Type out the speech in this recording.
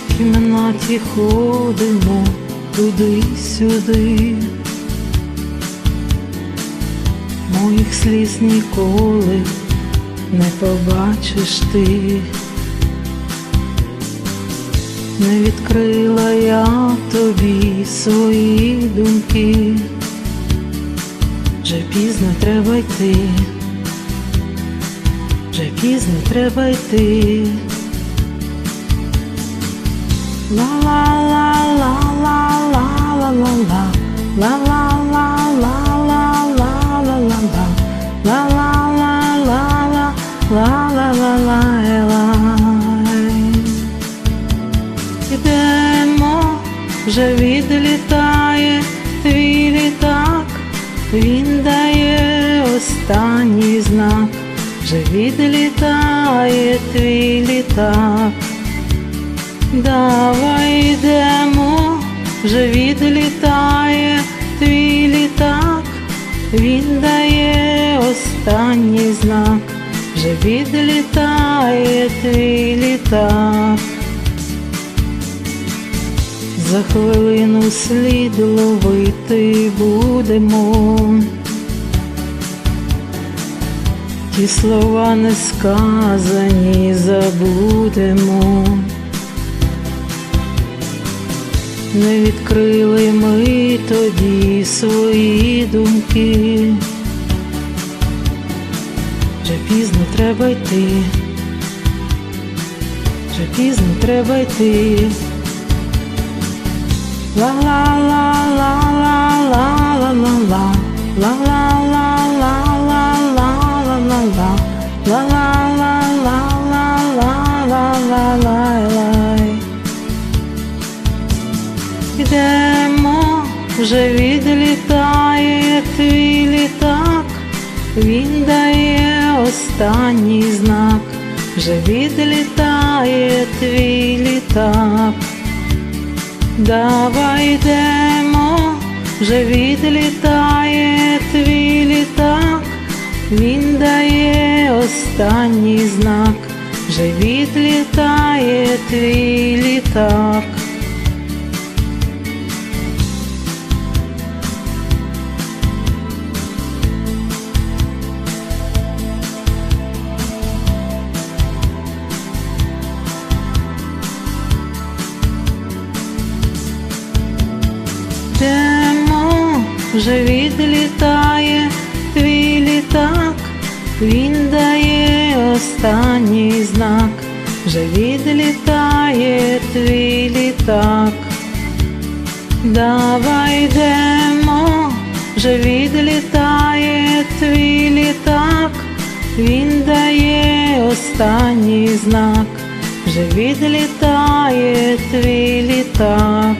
кімнаті ходимо туди-сюди. Моїх сліз ніколи не побачиш ти. Не відкрила я тобі свої думки, вже пізно треба йти, вже пізно треба йти. Ідемо, вже відлітає твій літак, він дає останній знак, вже відлітає твій літак. Давай йдемо, вже відлітає твій літак, він дає останній знак, вже відлітає твій літак. За хвилину слід ловити будемо. Ті слова не сказані забудемо. Не відкрили ми тоді свої думки. Вже пізно треба йти, вже пізно треба йти. La la la la la la la la la la вже відлітає твій літак, він дає останній знак, вже відлітає твій літак. Давай йдемо, вже відлітає твій літак, він дає останній знак, вже відлітає твій літак. Вже відлітає твій літак, він дає останній знак, вже відлітає твій літак. Давай йдемо, вже відлітає твій літак, він дає останній знак, вже відлітає твій літак.